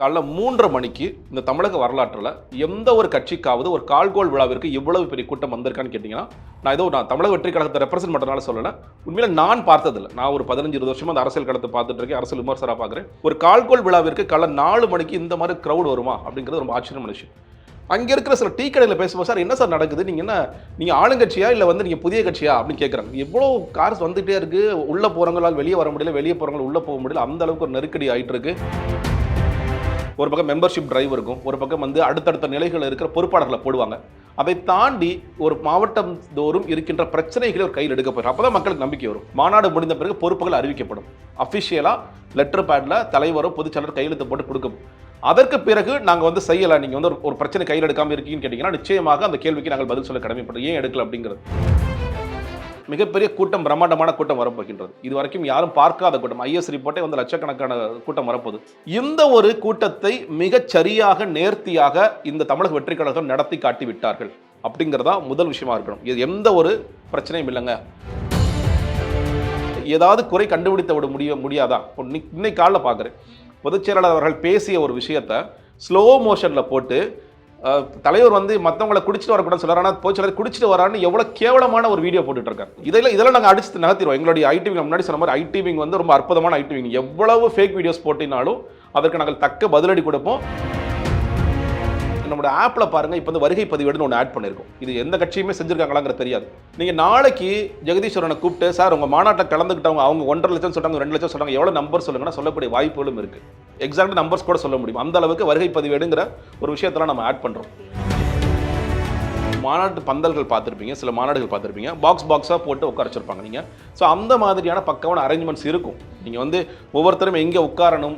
காலைல மூன்றரை மணிக்கு இந்த தமிழக வரலாற்றில் எந்த ஒரு கட்சிக்காவது ஒரு கால்கோல் விழாவிற்கு இவ்வளவு பெரிய கூட்டம் வந்திருக்கான்னு கேட்டிங்கன்னா நான் ஏதோ நான் தமிழக வெற்றி கழகத்தை ரெப்ரசென்ட் பண்ணுறதுனால சொல்லலை. உண்மையில நான் பார்த்ததில்லை. நான் ஒரு பதினஞ்சு இருபது வருஷமாக அந்த அரசியல் களத்தை பார்த்துட்டு இருக்கேன். அரசியல் விமர்சராக பார்க்குறேன். ஒரு கால்கோல் விழாவிற்கு காலை நாலு மணிக்கு இந்த மாதிரி க்ரௌட் வருமா? அப்படிங்கிறது ரொம்ப ஆச்சரியமான விஷயம். அங்கே இருக்கிற சில டீ கடையில் பேசும்போது சார் என்ன சார் நடக்குது? நீங்கள் என்ன நீங்கள் ஆளுங்கட்சியா? இல்லை வந்து நீங்கள் புதிய கட்சியா? அப்படின்னு கேட்குறாங்க எவ்வளோ கார்ஸ் வந்துகிட்டே இருக்குது உள்ளே போகிறவங்களால் வெளியே வர முடியல. வெளியே போகிறவங்களால் உள்ளே போக முடியல. அந்த அளவுக்கு ஒரு நெருக்கடி ஆகிட்டு இருக்கு. ஒரு பக்கம் மெம்பர்ஷிப் டிரைவ் இருக்கும் ஒரு பக்கம் வந்து அடுத்தடுத்த நிலைகளில் இருக்கிற பொறுப்பாளர்களை போடுவாங்க. அதை தாண்டி ஒரு மாவட்டம் தோறும் இருக்கின்ற பிரச்சனைகளை ஒரு கையில் எடுக்க போயிடும் அப்பதான் மக்களுக்கு நம்பிக்கை வரும். மாநாடு முடிந்த பிறகு பொறுப்புகள் அறிவிக்கப்படும். அஃபிஷியலாக லெட்டர் பேடில் தலைவரோ பொதுச்செயலர் கையெழுத்து போட்டு கொடுக்கும். அதற்கு பிறகு நாங்கள் வந்து செய்யலை நீங்கள் வந்து ஒரு- பிரச்சனை கையில் எடுக்காமல் இருக்கீங்கன்னு கேட்டிங்கன்னா நிச்சயமாக அந்த கேள்விக்கு நாங்கள் பதில் சொல்ல கடமைப்பட்டோம் ஏன் எடுக்கல அப்படிங்கிறது. மிகப்பெரிய கூட்டம் பிரம்மாண்டமான கூட்டம் வரப்போகின்றது. இது வரைக்கும் யாரும் பார்க்காத கூட்டம். ஐஎஸ் ரிப்போர்ட்டே வந்து லட்சக்கணக்கான கூட்டம் வரப்போகுது. இந்த ஒரு கூட்டத்தை மிகச் சரியாக நேர்த்தியாக இந்த தமிழக வெற்றி கழகம் நடத்தி காட்டி விட்டார்கள் அப்படிங்கிறதா முதல் விஷயமா இருக்கணும். இது எந்த ஒரு பிரச்சனையும் இல்லைங்க. ஏதாவது குறை கண்டுபிடித்த விட முடிய முடியாதா? இன்னைக்கு- காலைல பார்க்குறேன் பொதுச் செயலாளர் அவர்கள் பேசிய ஒரு விஷயத்த ஸ்லோ மோஷனில் போட்டு தலைவர் வந்து மற்றவங்களை குடிச்சிட்டு வரக்கூடாது சொல்றாரு. ஆனால் போய் குடிச்சிட்டு வரான்னு எவ்வளோ கேவலமான ஒரு வீடியோ போட்டுட்டு இருக்காரு. இதெல்லாம் இதெல்லாம் நாங்கள் அடிச்சு நகர்த்திடுவோம். எங்களுடைய ஐடிவிங் முன்னாடி சொன்ன மாதிரி ஐடிவிங் வந்து ரொம்ப அற்புதமான ஐடிவிங் எவ்வளவு ஃபேக் வீடியோஸ் போட்டினாலும் அதற்கு நாங்கள் தக்க பதிலடி கொடுப்போம். நம்மளோட ஆப்பில் பாருங்கள் இப்போ வந்து வருகை பதிவேடுன்னு ஒன்று ஆட் பண்ணியிருக்கோம் இது எந்த கட்சியுமே செஞ்சுருக்காங்களாங்கிற தெரியாது. நீங்கள் நாளைக்கு ஜெகதீஸ்வரனை கூப்பிட்டு சார் உங்கள் மாநாட்டில் கலந்துக்கிட்டவங்க அவங்க ஒன்றரை லட்சம் சொல்கிறாங்க ரெண்டு லட்சம் சொல்கிறாங்க எவ்வளோ நம்பர் சொல்லுங்கன்னா சொல்லக்கூடிய வாய்ப்புகளும் இருக்குது எக்ஸாக்ட் நம்பர்ஸ் கூட சொல்ல முடியும். அந்த அளவுக்கு வருகை பதிவேடுங்கிற ஒரு விஷயத்தெல்லாம் நம்ம ஆட் பண்ணுறோம் மாநாட்டு பந்தல்கள் பார்த்துருப்பீங்க சில மாநாடுகள் பார்த்துருப்பீங்க. பாக்ஸ் பாக்ஸாக போட்டு உட்காரச்சிருப்பாங்க நீங்கள் ஸோ அந்த மாதிரியான பக்கமான அரேஞ்ச்மெண்ட்ஸ் இருக்கும். நீங்கள் வந்து ஒவ்வொருத்தரும் எங்கே உட்காரணும்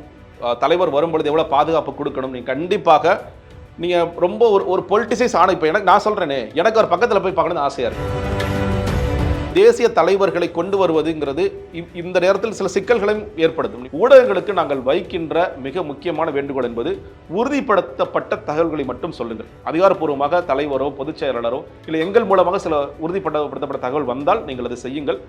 தலைவர் வரும்பொழுது எவ்வளோ பாதுகாப்பு கொடுக்கணும் நீங்கள் கண்டிப்பாக நீங்கள் ரொம்ப ஒரு ஒரு பொலிட்டிசைஸ் ஆன இப்போ எனக்கு நான் சொல்கிறேனே எனக்கு ஒரு பக்கத்தில் போய் பார்க்கணும்னு ஆசையாக இருக்குது தேசிய தலைவர்களை கொண்டு வருவதுங்கிறது இ- இந்த நேரத்தில் சில சிக்கல்களையும் ஏற்படுத்தும். ஊடகங்களுக்கு நாங்கள் வைக்கின்ற மிக முக்கியமான வேண்டுகோள் என்பது உறுதிப்படுத்தப்பட்ட தகவல்களை மட்டும் சொல்லுங்கள். அதிகாரப்பூர்வமாக தலைவரோ பொதுச் செயலாளரோ இல்லை எங்கள் மூலமாக சில உறுதிப்படுத்தப்பட்ட தகவல் வந்தால் நீங்கள் அதை செய்யுங்கள்.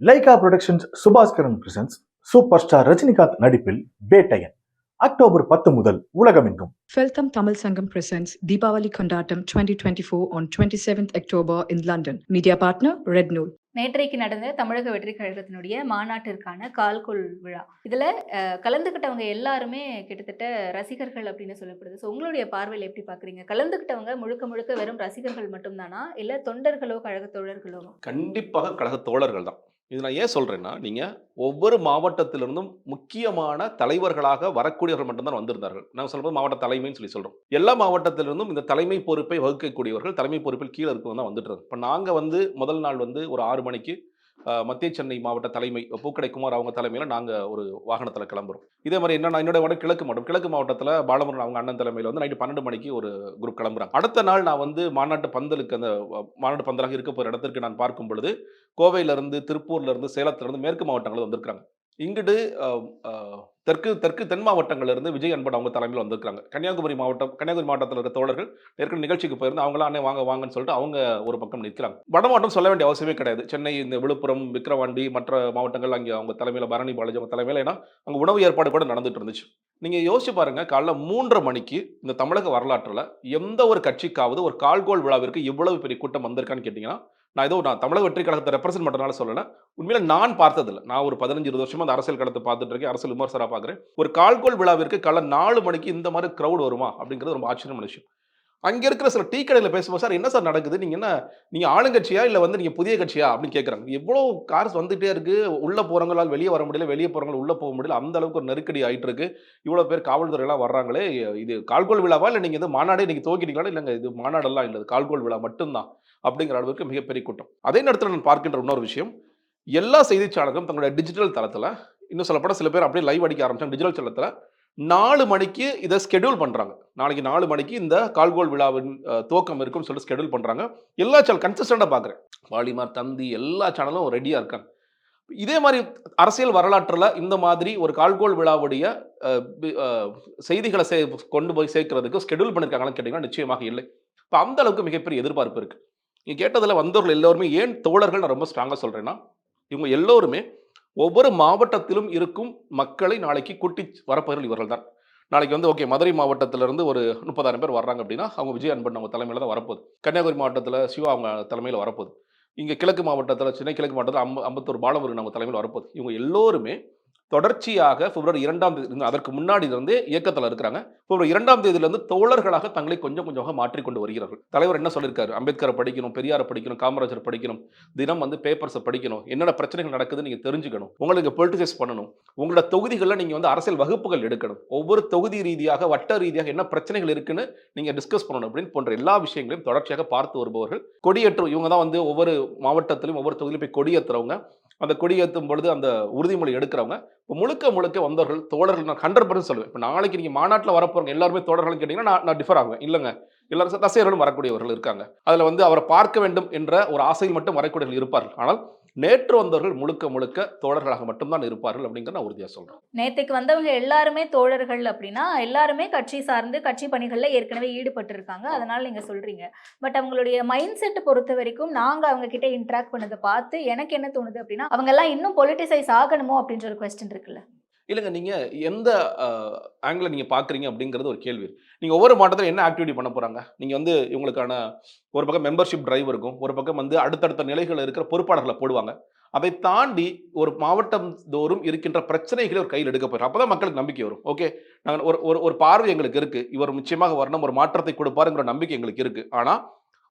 Lyca productions Subaskaran presents super star Rajinikanth நடிப்பில் பேட்டையன் அக்டோபர் பத்து முதல் உலகமெங்கும் Feltham Tamil Sangam presents Deepavali Kondatam 2024 on 27th October in London. Media partner Red Nool. நேற்றைக்கு நடந்த தமிழக வெற்றி கழகத்தினுடைய மாநாட்டிற்கான கால்கொள் விழா. இதுல கலந்துக்கிட்டவங்க எல்லாருமே கிட்டத்தட்ட ரசிகர்கள் அப்படின்னு சொல்லப்படுது. ஸோ உங்களுடைய பார்வையில் எப்படி பாக்குறீங்க? கலந்துக்கிட்டவங்க முழுக்க முழுக்க வெறும் ரசிகர்கள் மட்டும்தானா? இல்ல தொண்டர்களோ கழக தோழர்களோ? கண்டிப்பாக கழக தோழர்கள் தான் இது நான் ஏன் சொல்கிறேன்னா நீங்கள் ஒவ்வொரு மாவட்டத்திலிருந்தும் முக்கியமான தலைவர்களாக வரக்கூடியவர்கள் மட்டும்தான் வந்திருந்தார்கள். நான் சொல்றது மாவட்ட தலைமைன்னு சொல்லி சொல்கிறோம் எல்லா மாவட்டத்திலிருந்தும் இந்த தலைமை பொறுப்பை வகுக்கக்கூடியவர்கள் தலைமை பொறுப்பில் கீழே இருக்கவங்க தான் வந்துட்டு இப்போ நாங்கள் வந்து முதல் நாள் வந்து ஒரு ஆறு மணிக்கு மத்திய சென்னை மாவட்ட தலைமை பூக்கடை குமார் அவங்க தலைமையில் நாங்கள் ஒரு வாகனத்தில் கிளம்புறோம். இதே மாதிரி என்ன என்னோட வந்து கிழக்கு மாவட்டம் கிழக்கு மாவட்டத்தில் பாலமுருகன் அவங்க அண்ணன் தலைமையில் வந்து நைட்டு பன்னெண்டு மணிக்கு ஒரு குரூப் கிளம்புறாங்க. அடுத்த நாள் நான் வந்து மாநாட்டு பந்தலுக்கு அந்த மாநாட்டு பந்தலாக இருக்க போகிற இடத்திற்கு நான் பார்க்கும் பொழுது கோவையிலேருந்து திருப்பூர்லேருந்து சேலத்துலேருந்து மேற்கு மாவட்டங்கள் வந்திருக்கிறாங்க. இங்கிட்டு தெற்கு தெற்கு தென் மாவட்டங்கள்லேருந்து விஜய் அன்பன் அவங்க தலைமையில் வந்திருக்காங்க கன்னியாகுமரி மாவட்டம் கன்னியாகுமரி மாவட்டத்தில் இருக்க தோழர்கள் ஏற்கனவே நிகழ்ச்சிக்கு போயிருந்து அவங்களாம் அண்ணே வாங்க வாங்கன்னு சொல்லிட்டு அவங்க ஒரு பக்கம் நிற்கிறாங்க. வட மாவட்டம் சொல்ல வேண்டிய அவசியமே கிடையாது. சென்னை இந்த விழுப்புரம் விக்கிரவாண்டி மற்ற மாவட்டங்கள் அங்கே அவங்க தலைமையில் பரணி பாலாஜி அவங்க தலைமையில் ஏன்னா அங்கே உணவு ஏற்பாடு கூட நடந்துட்டு இருந்துச்சு. நீங்கள் யோசிச்சு பாருங்க காலைல மூன்றரை மணிக்கு இந்த தமிழக வரலாற்றில் எந்த ஒரு கட்சிக்காவது ஒரு கால்கோல் விழாவிற்கு இவ்வளவு பெரிய கூட்டம் வந்திருக்கான்னு கேட்டிங்கன்னா நான் ஏதோ நான் தமிழக வெற்றி கழகத்தை ரெப்ரசென்ட் பண்ணுறதுனால சொல்லலை. உண்மையில நான் பார்த்ததில்லை. நான் ஒரு பதினஞ்சு இருபது வருஷமா அந்த அரசியல் களத்தை பார்த்துட்டு இருக்கேன். அரசியல் விமர்சராக பார்க்குறேன். ஒரு கால்கோல் விழாவிற்கு காலை நாலு மணிக்கு இந்த மாதிரி க்ரௌட் வருமா அப்படிங்கிறது ரொம்ப ஆச்சரியமான விஷயம். அங்கே இருக்கிற சில டீ கடையில் பேசும்போது சார் என்ன சார் நடக்குது? நீங்கள் என்ன நீங்கள் ஆளுங்கட்சியா? இல்லை வந்து நீங்கள் புதிய கட்சியா? அப்படின்னு கேட்குறாங்க எவ்வளோ கார்ஸ் வந்துகிட்டே இருக்குது உள்ளே போகிறவங்களால் வெளியே வர முடியல வெளியே போகிறவங்களால் உள்ளே போக முடியல. அந்த அளவுக்கு ஒரு நெருக்கடி ஆகிட்டு இருக்கு இவ்வளோ பேர் காவல்துறையெல்லாம் வர்றாங்களே இது கால்கோல் விழாவா? இல்லை நீங்கள் இது மாநாடே நீங்கள் தோக்கிட்டீங்களா இல்லைங்க இது மாநாடெல்லாம் இல்லை கால்கோல் விழா மட்டும்தான் அப்படிங்கிற அளவுக்கு மிகப்பெரிய கூட்டம். அதே நேரத்தில் நான் பார்க்கின்ற இன்னொரு விஷயம். எல்லா செய்திச்சாளர்களும் தங்களுடைய டிஜிட்டல் தளத்தில் இன்னும் சொல்லப்பட சில பேர் அப்படியே லைவ் அடிக்க ஆரம்பிச்சாங்க. டிஜிட்டல் தளத்தில் நாலு மணிக்கு இதை ஸ்கெடியூல் பண்ணுறாங்க நாளைக்கு நாலு மணிக்கு இந்த கால்கோல் விழாவின் துவக்கம் இருக்கும்னு சொல்லிட்டு ஸ்கெடியூல் பண்ணுறாங்க எல்லா சேனல் கன்சிஸ்டண்டாக பார்க்குறேன் பாலிமார் தந்தி எல்லா சேனலும் ரெடியாக இருக்காங்க. இதே மாதிரி அரசியல் வரலாற்றில் இந்த மாதிரி ஒரு கால்கோல் விழாவுடைய செய்திகளை சே கொண்டு போய் சேர்க்கறதுக்கு ஸ்கெடியூல் பண்ணியிருக்காங்கன்னு கேட்டிங்கன்னா நிச்சயமாக இல்லை. இப்போ அந்த அளவுக்கு மிகப்பெரிய எதிர்பார்ப்பு இருக்குது நீங்கள் கேட்டதில் வந்தவர்கள் எல்லோருமே ஏன் தோழர்கள் நான் ரொம்ப ஸ்ட்ராங்காக சொல்கிறேன்னா இவங்க எல்லோருமே ஒவ்வொரு மாவட்டத்திலும் இருக்கும் மக்களை நாளைக்கு கூட்டி வரப்பவர்கள் இவர்கள் தான் நாளைக்கு வந்து ஓகே மதுரை மாவட்டத்திலிருந்து ஒரு முப்பதாயிரம் பேர் வர்றாங்க அப்படின்னா அவங்க விஜய் அன்பன் அவங்க தலைமையில் தான் வரப்போகுது. கன்னியாகுமரி மாவட்டத்தில் சிவா அவங்க தலைமையில் வரப்போகுது. இங்கே கிழக்கு மாவட்டத்தில் சென்னை கிழக்கு மாவட்டத்தில் அம்ப அம்பத்தூர் பாலமுருகன் அவங்க தலைமையில் வரப்போகுது. இவங்க எல்லோருமே தொடர்ச்சியாக பிப்ரவரி இரண்டாம் தேதி அதற்கு முன்னாடி இருந்து இயக்கத்தில் இருக்கிறாங்க. பிப்ரவரி இரண்டாம் தேதியிலிருந்து தோழர்களாக தங்களை கொஞ்சம் கொஞ்சமாக மாற்றிக்கொண்டு வருகிறார்கள். தலைவர் என்ன சொல்லியிருக்காரு? அம்பேத்கரை படிக்கணும் பெரியாரை படிக்கணும் காமராஜர் படிக்கணும் தினம் வந்து பேப்பர்ஸை படிக்கணும் என்னென்ன பிரச்சனைகள் நடக்குதுன்னு நீங்கள் தெரிஞ்சுக்கணும் உங்களுக்கு பொலிட்டிசைஸ் பண்ணணும் உங்களோட தொகுதிகளில் நீங்கள் வந்து அரசியல் வகுப்புகள் எடுக்கணும் ஒவ்வொரு தொகுதி ரீதியாக வட்ட ரீதியாக என்ன பிரச்சனைகள் இருக்குன்னு நீங்கள் டிஸ்கஸ் பண்ணணும் அப்படின்னு போன்ற எல்லா விஷயங்களையும் தொடர்ச்சியாக பார்த்து வருபவர்கள். கொடியேற்று இவங்க தான் வந்து ஒவ்வொரு மாவட்டத்திலும் ஒவ்வொரு தொகுதியிலும் போய் கொடியேற்றுறவங்க. அந்த கொடியேற்றும் பொழுது அந்த உறுதிமொழி எடுக்கிறவங்க இப்போ முழுக்க முழுக்க வந்தவர்கள் தோழர்கள் நான் ஹண்ட்ரட் பர்சன்ட் சொல்லுவேன். இப்போ நாளைக்கு நீங்கள் மாநாட்டில் வரப்போறவங்க எல்லாருமே தோழர்கள்னு கேட்டிங்கன்னா நான் நான் டிஃபர் ஆகுவேன். இல்லைங்க. எல்லாரும் ரசிகர்களும் வரக்கூடியவர்கள் இருக்காங்க. அதில் வந்து அவரை பார்க்க வேண்டும் என்ற ஒரு ஆசையில் மட்டும் வரக்கூடியவர்கள் இருப்பார்கள். ஆனால் நேற்று வந்தவர்கள் முழுக்க முழுக்க தோழர்களாக மட்டும்தான் இருப்பார்கள் அப்படிங்கிற நான் உறுதியாக சொல்கிறேன் நேற்றுக்கு வந்தவங்க எல்லாருமே தோழர்கள் அப்படின்னா எல்லாருமே கட்சி சார்ந்து கட்சி பணிகளில் ஏற்கனவே ஈடுபட்டிருக்காங்க. அதனால் நீங்கள் சொல்கிறீங்க பட் அவங்களுடைய மைண்ட் செட் பொறுத்த வரைக்கும் நாங்கள் அவங்க கிட்ட இன்ட்ராக்ட் பண்ணதை பார்த்து எனக்கு என்ன தோணுது அப்படின்னா அவங்கெல்லாம் இன்னும் பொலிட்டிசைஸ் ஆகணுமோ அப்படின்ற ஒரு கொஸ்டின் இருக்குல்ல. இல்லைங்க நீங்கள் எந்த ஆங்கிளில் நீங்கள் பார்க்குறீங்க அப்படிங்கிறது ஒரு கேள்வி நீங்கள் ஒவ்வொரு மாவட்டத்தில் என்ன ஆக்டிவிட்டி பண்ண போகிறாங்க நீங்கள் வந்து இவங்களுக்கான ஒரு பக்கம் மெம்பர்ஷிப் டிரைவ் இருக்கும் ஒரு பக்கம் வந்து அடுத்தடுத்த நிலைகளில் இருக்கிற பொறுப்பாளர்களை போடுவாங்க. அதை தாண்டி ஒரு மாவட்டம் தோறும் இருக்கின்ற பிரச்சனைகளை ஒரு கையில் எடுக்க போகிறோம் அப்போ தான் மக்களுக்கு நம்பிக்கை வரும். ஓகே? நாங்கள் ஒரு ஒரு ஒரு பார்வை எங்களுக்கு இருக்குது இவர் நிச்சயமாக வரணும் ஒரு மாற்றத்தை கொடுப்பாருங்கிற நம்பிக்கை எங்களுக்கு இருக்குது ஆனால்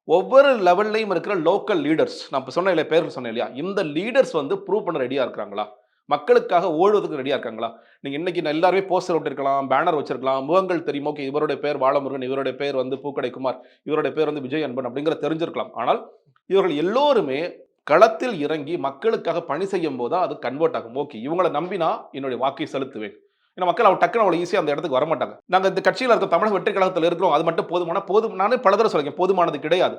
ஒவ்வொரு லெவல்லையும் இருக்கிற லோக்கல் லீடர்ஸ் நான் இப்போ சொன்ன இல்லையா பேர் சொன்னேன் இல்லையா இந்த லீடர்ஸ் வந்து ப்ரூவ் பண்ண ரெடியாக இருக்கிறாங்களா? மக்களுக்காக ஓடுவதற்கு ரெடியாக இருக்காங்களா? நீங்கள் இன்னைக்கு நான் எல்லாருமே போஸ்டர் விட்டுருக்கலாம் பேனர் வச்சிருக்கலாம் முகங்கள் தெரியும்? ஓகே இவருடைய பேர் வாழமுருகன் இவருடைய பேர் வந்து பூக்கடை குமார் இவருடைய பேர் வந்து விஜய் அன்பன் அப்படிங்கிற தெரிஞ்சிருக்கலாம். ஆனால் இவர்கள் எல்லோருமே களத்தில் இறங்கி மக்களுக்காக பணி செய்யும் போது தான் அது கன்வெர்ட் ஆகும். ஓகே இவங்களை நம்பினா என்னுடைய வாக்கை செலுத்துவேன். ஏன்னா மக்கள் அவள் டக்குனு அவ்வளோ ஈஸியாக அந்த இடத்துக்கு வர மாட்டாங்க நாங்கள் இந்த கட்சியில் இருக்க தமிழக வெற்றி கழகத்தில் இருக்கிறோம் அது மட்டும் போதுமான போதும். நானே பல தடவை சொல்லிக்கேன் போதுமானது கிடையாது.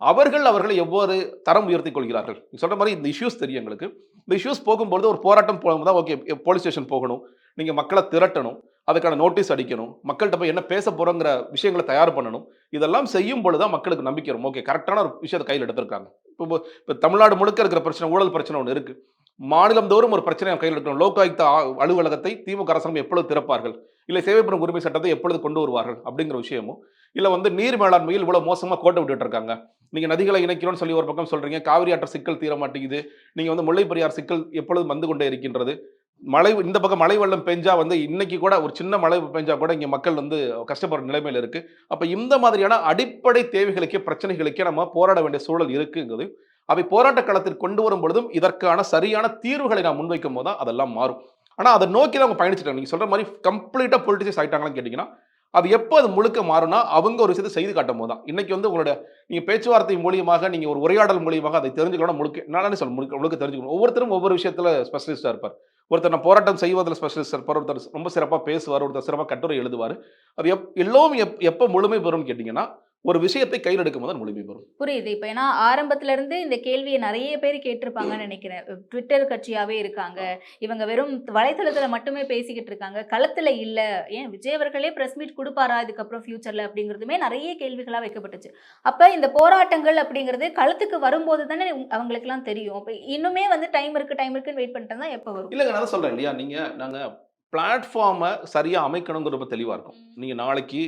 அவர்கள் அவர்களை எவ்வாறு தரம் உயர்த்தி கொள்கிறார்கள்? நீங்கள் சொல்கிற மாதிரி இந்த இஷ்யூஸ் தெரியும் எங்களுக்கு. இந்த இஷ்யூஸ் போகும்பொழுது ஒரு போராட்டம் போகும்போது ஓகே போலீஸ் ஸ்டேஷன் போகணும். நீங்கள் மக்களை திரட்டணும். அதுக்கான நோட்டீஸ் அடிக்கணும். மக்கள்கிட்ட போய் என்ன பேச போகிறோங்கிற விஷயங்களை தயார் பண்ணணும். இதெல்லாம் செய்யும் பொழுது தான் மக்களுக்கு நம்பிக்கை வரும். ஓகே கரெக்டான ஒரு விஷயத்தை கையில் எடுத்திருக்காங்க. இப்போ இப்போ தமிழ்நாடு முழுக்க இருக்கிற பிரச்சனை ஊழல் பிரச்சனை ஒன்று இருக்குது மாநிலம் தோறும் ஒரு பிரச்சனை கையில் எடுக்கணும். லோகாயுக்த அலுவலகத்தை திமுக அரசாங்கம் எப்பொழுது திறப்பார்கள்? இல்லை சேவை பெறும் உரிமை சட்டத்தை எப்பொழுது கொண்டு வருவார்கள்? அப்படிங்கிற விஷயமும் இல்லை வந்து நீர் மேலாண்மையில் இவ்வளோ மோசமாக கோட்டை விட்டுட்டு இருக்காங்க. நீங்கள் நதிகளை இணைக்கிறோம்னு சொல்லி ஒரு பக்கம் சொல்கிறீங்க காவிரி ஆற்ற சிக்கல் தீர மாட்டேங்குது. நீங்கள் வந்து முல்லை பெரியார் சிக்கல் எப்பொழுது வந்து கொண்டே இருக்கின்றது. மழை இந்த பக்கம் மழை வெள்ளம் பெஞ்சா வந்து இன்னைக்கு கூட ஒரு சின்ன மழை பெஞ்சா கூட இங்கே மக்கள் வந்து கஷ்டப்படுற நிலைமையில் இருக்கு. அப்போ இந்த மாதிரியான அடிப்படை தேவைகளுக்கே பிரச்சனைகளுக்கே நம்ம போராட வேண்டிய சூழல் இருக்குங்கிறது அவை போராட்ட களத்தில் கொண்டு வரும் பொழுதும் இதற்கான சரியான தீர்வுகளை நான் முன்வைக்கும் போது தான் அதெல்லாம் மாறும். ஆனால் அதை நோக்கி தான் அவங்க பயணிச்சிட்டாங்க. நீங்கள் சொல்கிற மாதிரி கம்ப்ளீட்டாக பொலிட்டிசைஸ் ஆகிட்டாங்களான்னு கேட்டிங்கன்னா அது எப்போ அது முழுக்க மாறும்னா அவங்க ஒரு விஷயத்தை செய்து காட்டும் போது தான் இன்னைக்கு வந்து உங்களோட நீங்கள் பேச்சுவார்த்தை மூலியமாக நீங்கள் ஒரு உரையாடல் மூலியமாக அதை தெரிஞ்சுக்கணும் முழுக்க என்னன்னு சொல்ல முழுக்க முழுக்க தெரிஞ்சுக்கணும். ஒவ்வொருத்தரும் ஒவ்வொரு விஷயத்தில் ஸ்பெஷலிஸ்டாக இருப்பார். ஒருத்தர் நான் போராட்டம் செய்வதில் ஸ்பெஷலிஸ்ட் இருப்பார். ஒருத்தர் ரொம்ப சிறப்பாக பேசுவார். ஒருத்தர் சிறப்பாக கட்டுரை எழுதுவார். அது எப் எல்லோரும் எப் எப்போ முழுமை பெறும்னு கேட்டிங்கன்னா ஒரு விஷயத்தை கையில் எடுக்கும் போது முழுமை பெறும். புரியுது. இப்போ ஏன்னா ஆரம்பத்துல இருந்து இந்த கேள்வியை நிறைய பேர் கேட்டிருப்பாங்கன்னு நினைக்கிறேன். ட்விட்டர் கட்சியாவே இருக்காங்க. இவங்க வெறும் வலைத்தளத்துல மட்டுமே பேசிக்கிட்டு இருக்காங்க. களத்துல இல்ல. ஏன் விஜய் அவர்களே பிரஸ் மீட் கொடுப்பாரா? இதுக்கப்புறம் ஃபியூச்சர்ல அப்படிங்கிறதுமே நிறைய கேள்விகளா வைக்கப்பட்டுச்சு. அப்ப இந்த போராட்டங்கள் அப்படிங்கிறது களத்துக்கு வரும்போது தானே அவங்களுக்குலாம் தெரியும். அப்ப இன்னுமே வந்து டைம் இருக்கு டைம் இருக்குன்னு வெயிட் பண்ணிட்டு தான் எப்போ வரும்? இல்லைங்க நான் தான் சொல்கிறேன் இல்லையா? நீங்கள் நாங்கள் பிளாட்ஃபார்மை சரியாக அமைக்கணுங்கிறது ரொம்ப தெளிவாக இருக்கும். நீங்கள் நாளைக்கு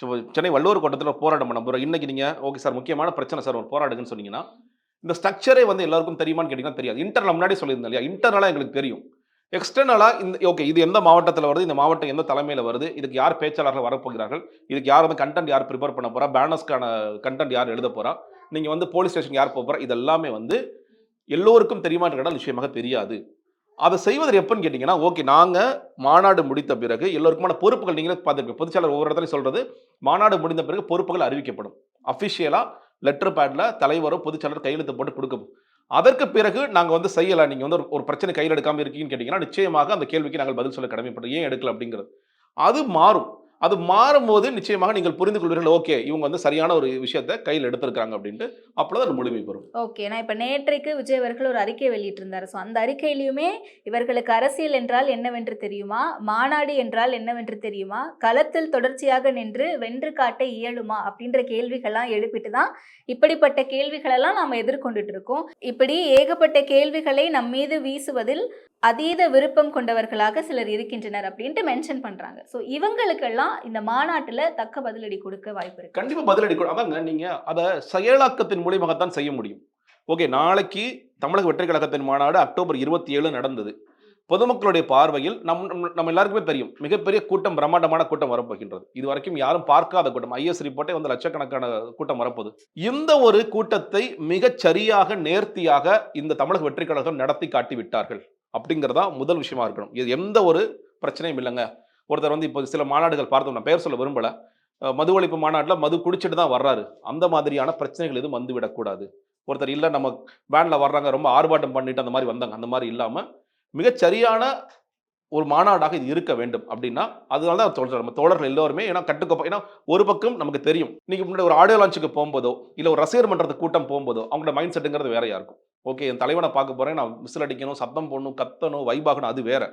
சு- சென்னை வள்ளுவர் கோட்டத்தில் போராட்டம் பண்ண போகிறோம் இன்றைக்கி நீங்கள் ஓகே சார் முக்கியமான பிரச்சனை சார் ஒரு போராடுங்கன்னு சொன்னீங்கன்னா இந்த ஸ்ட்ரக்சரே வந்து எல்லாருக்கும் தெரியுமான்னு கேட்டிங்கன்னா தெரியாது. இன்டர்னல் முன்னாடி சொல்லியிருந்தேன் இல்லையா? இன்டர்னலாக எங்களுக்கு தெரியும். எக்ஸ்டர்னலாக இந்த ஓகே இது எந்த மாவட்டத்தில் வருது? இந்த மாவட்டம் எந்த தலைமையில் வருது? இதுக்கு யார் பேச்சாளர்கள் வரப்போகிறார்கள்? இதுக்கு யார் வந்து கண்டென்ட் யார் ப்ரிப்பேர் பண்ண போகிறா பேனர்ஸ்க்கான கண்டென்ட் யார் எழுத போகிறா நீங்கள் வந்து போலீஸ் ஸ்டேஷன் யார் போக போகிறா இது எல்லாமே வந்து எல்லோருக்கும் தெரியுமான்னு கேட்டால் நிச்சயமாக தெரியாது. அதை செய்வது எப்போன்னு கேட்டிங்கன்னா ஓகே நாங்கள் மாநாடு முடித்த பிறகு எல்லோருக்குமான பொறுப்புகள் நீங்களே பார்த்துருக்கீங்க பொதுச்செயலர் ஒவ்வொரு இடத்துலையும் சொல்கிறது மாநாடு முடிந்த பிறகு பொறுப்புகள் அறிவிக்கப்படும். அஃபிஷியலாக லெட்டர் பேடில் தலைவரும் பொதுச்செயலர் கையெழுத்து போட்டு கொடுக்கும். அதற்கு பிறகு நாங்கள் வந்து செய்யலை. நீங்கள் வந்து ஒரு- பிரச்சனை கையில் எடுக்காமல் இருக்கீங்கன்னு கேட்டிங்கன்னா நிச்சயமாக அந்த கேள்விக்கு நாங்கள் பதில் சொல்ல கடமைப்பட்டோம் ஏன் எடுக்கல அப்படிங்கிறது. அது மாறும். அது மாறும்போது நிச்சயமாக நீங்கள் புரிந்து கொள்வீர்கள் ஓகே இவங்க வந்து சரியான ஒரு விஷயத்தை கையில் எடுத்திருக்காங்க அப்படின்ட்டு அப்பொழுது அது முழுமை பெறும் ஓகே நான் இப்போ நேற்றைக்கு விஜய் அவர்கள் ஒரு அறிக்கை வெளியிட்டிருந்தார். ஸோ அந்த அறிக்கையிலையுமே இவர்களுக்கு அரசியல் என்றால் என்னவென்று தெரியுமா? மாநாடு என்றால் என்னவென்று தெரியுமா? களத்தில் தொடர்ச்சியாக நின்று வென்று காட்ட இயலுமா? அப்படின்ற கேள்விகள்லாம் எழுப்பிட்டு தான் இப்படிப்பட்ட கேள்விகளெல்லாம் நாம் எதிர்கொண்டுட்டு இருக்கோம். இப்படி ஏகப்பட்ட கேள்விகளை நம் மீது வீசுவதில் அதீத விருப்பம் கொண்டவர்களாக சிலர் இருக்கின்றனர் அப்படின்ட்டு மென்ஷன் பண்ணுறாங்க ஸோ இவங்களுக்கெல்லாம் இந்த மாநாட்டில் தக்க பதிலடி கொடுக்க வாய்ப்பு இருக்கு. கண்டிப்பாக பதிலடி கொடு- அதாங்க நீங்கள் அதை செயலாக்கத்தின் மூலியமாகத்தான் செய்ய முடியும். ஓகே நாளைக்கு தமிழக வெற்றி கழகத்தின் மாநாடு அக்டோபர் இருபத்தி ஏழு நடந்தது. பொதுமக்களுடைய பார்வையில் நம் நம்ம- நம்ம எல்லாருக்குமே தெரியும். மிகப்பெரிய கூட்டம் பிரம்மாண்டமான கூட்டம் வரப்போகின்றது. இது வரைக்கும் யாரும் பார்க்காத கூட்டம். ஐஎஸ் ரிப்போர்ட்டே வந்து லட்சக்கணக்கான கூட்டம் வரப்போகுது. இந்த ஒரு கூட்டத்தை மிகச் சரியாக நேர்த்தியாக இந்த தமிழக வெற்றி கழகம் நடத்தி காட்டி விட்டார்கள் அப்படிங்கிறதா முதல் விஷயமா இருக்கணும். இது எந்த ஒரு பிரச்சனையும் இல்லைங்க. ஒருத்தர் வந்து இப்போ சில மாநாடுகள் பார்த்தோம் நான் பெயர் சொல்ல விரும்பல. மது ஒழிப்பு மாநாட்டில் மது குடிச்சிட்டு தான் வர்றாரு. அந்த மாதிரியான பிரச்சனைகள் எதுவும் வந்து விடக்கூடாது. ஒருத்தர் இல்லை நம்ம வேனில் வர்றாங்க ரொம்ப ஆர்ப்பாட்டம் பண்ணிட்டு அந்த மாதிரி வந்தாங்க. அந்த மாதிரி இல்லாமல் மிகச்சரியான ஒரு மாநாடாக இது இருக்க வேண்டும் அப்படின்னா அதனால தான் சொல்கிறார் நம்ம தோழர்கள் எல்லோருமே ஏன்னா கட்டுக்கோப்பா ஏன்னா ஒரு பக்கம் நமக்கு தெரியும். இன்னைக்கு முன்னாடி ஒரு ஆடியோ லான்ச்சுக்கு போகும்போதோ இல்லை ஒரு ரசிகர் மன்றத்து கூட்டம் போகும்போதோ அவங்களோட மைண்ட் செட்டுங்கிறது வேறையா இருக்கும். ஓகே என் தலைவனை பார்க்க போகிறேன் நான் விசில் அடிக்கணும் சத்தம் போடணும் கத்தணும் வைபாகணும் அது வேற.